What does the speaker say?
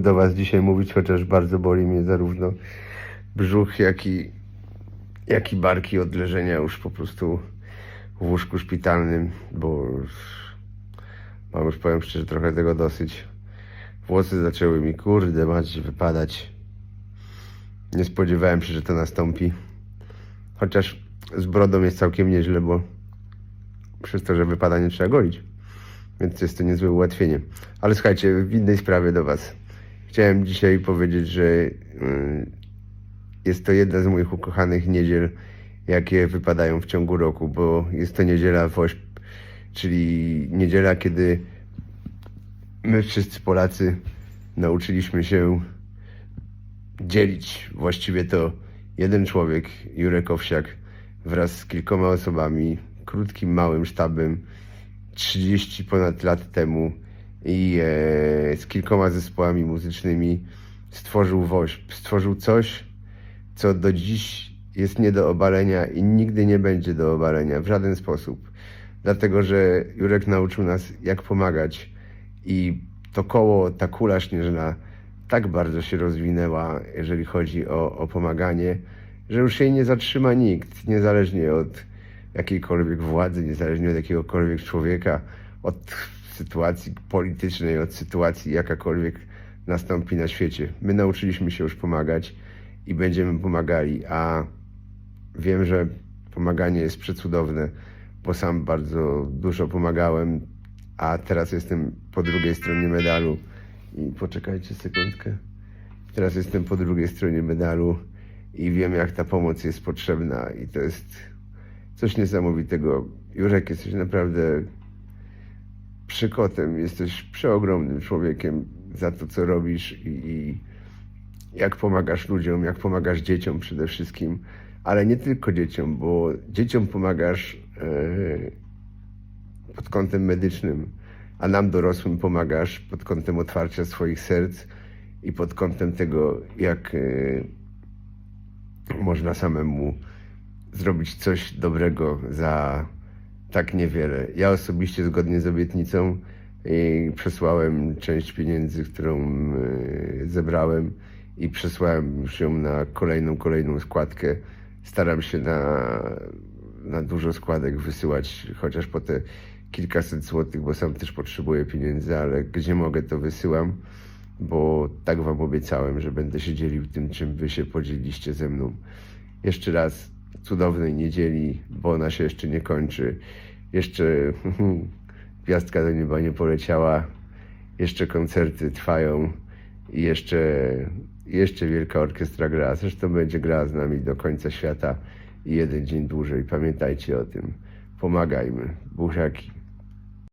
do Was dzisiaj mówić, chociaż bardzo boli mnie zarówno brzuch, jak i, jak i barki od leżenia już po prostu w łóżku szpitalnym, bo już mam już powiem szczerze trochę tego dosyć. Włosy zaczęły mi kurde mać wypadać. Nie spodziewałem się, że to nastąpi. Chociaż z brodą jest całkiem nieźle, bo przez to, że wypada nie trzeba golić. Więc jest to niezłe ułatwienie. Ale słuchajcie, w innej sprawie do Was. Chciałem dzisiaj powiedzieć, że yy, jest to jedna z moich ukochanych niedziel, jakie wypadają w ciągu roku, bo jest to niedziela WOŚP, czyli niedziela, kiedy my wszyscy Polacy nauczyliśmy się dzielić. Właściwie to jeden człowiek, Jurek Owsiak, wraz z kilkoma osobami, krótkim, małym sztabem, 30 ponad lat temu i e, z kilkoma zespołami muzycznymi stworzył WOŚP. Stworzył coś, co do dziś jest nie do obalenia i nigdy nie będzie do obalenia w żaden sposób. Dlatego, że Jurek nauczył nas, jak pomagać i to koło, ta kula śnieżna tak bardzo się rozwinęła, jeżeli chodzi o, o pomaganie, że już jej nie zatrzyma nikt, niezależnie od jakiejkolwiek władzy, niezależnie od jakiegokolwiek człowieka, od sytuacji politycznej, od sytuacji jakakolwiek nastąpi na świecie. My nauczyliśmy się już pomagać i będziemy pomagali, a wiem, że pomaganie jest przecudowne, bo sam bardzo dużo pomagałem, a teraz jestem po drugiej stronie medalu i poczekajcie sekundkę. Teraz jestem po drugiej stronie medalu i wiem, jak ta pomoc jest potrzebna i to jest coś niesamowitego. Jurek, jesteś naprawdę przykotem, jesteś przeogromnym człowiekiem za to, co robisz i, i jak pomagasz ludziom, jak pomagasz dzieciom przede wszystkim, ale nie tylko dzieciom, bo dzieciom pomagasz e, pod kątem medycznym, a nam dorosłym pomagasz pod kątem otwarcia swoich serc i pod kątem tego, jak e, można samemu zrobić coś dobrego za tak niewiele. Ja osobiście, zgodnie z obietnicą, przesłałem część pieniędzy, którą e, zebrałem i przesłałem już ją na kolejną, kolejną składkę. Staram się na, na dużo składek wysyłać, chociaż po te kilkaset złotych, bo sam też potrzebuję pieniędzy, ale gdzie mogę, to wysyłam, bo tak wam obiecałem, że będę się dzielił tym, czym wy się podzieliście ze mną. Jeszcze raz cudownej niedzieli, bo ona się jeszcze nie kończy. Jeszcze gwiazdka do nieba nie poleciała. Jeszcze koncerty trwają i jeszcze, jeszcze Wielka Orkiestra gra. Zresztą będzie grała z nami do końca świata i jeden dzień dłużej. Pamiętajcie o tym. Pomagajmy. Buziaki.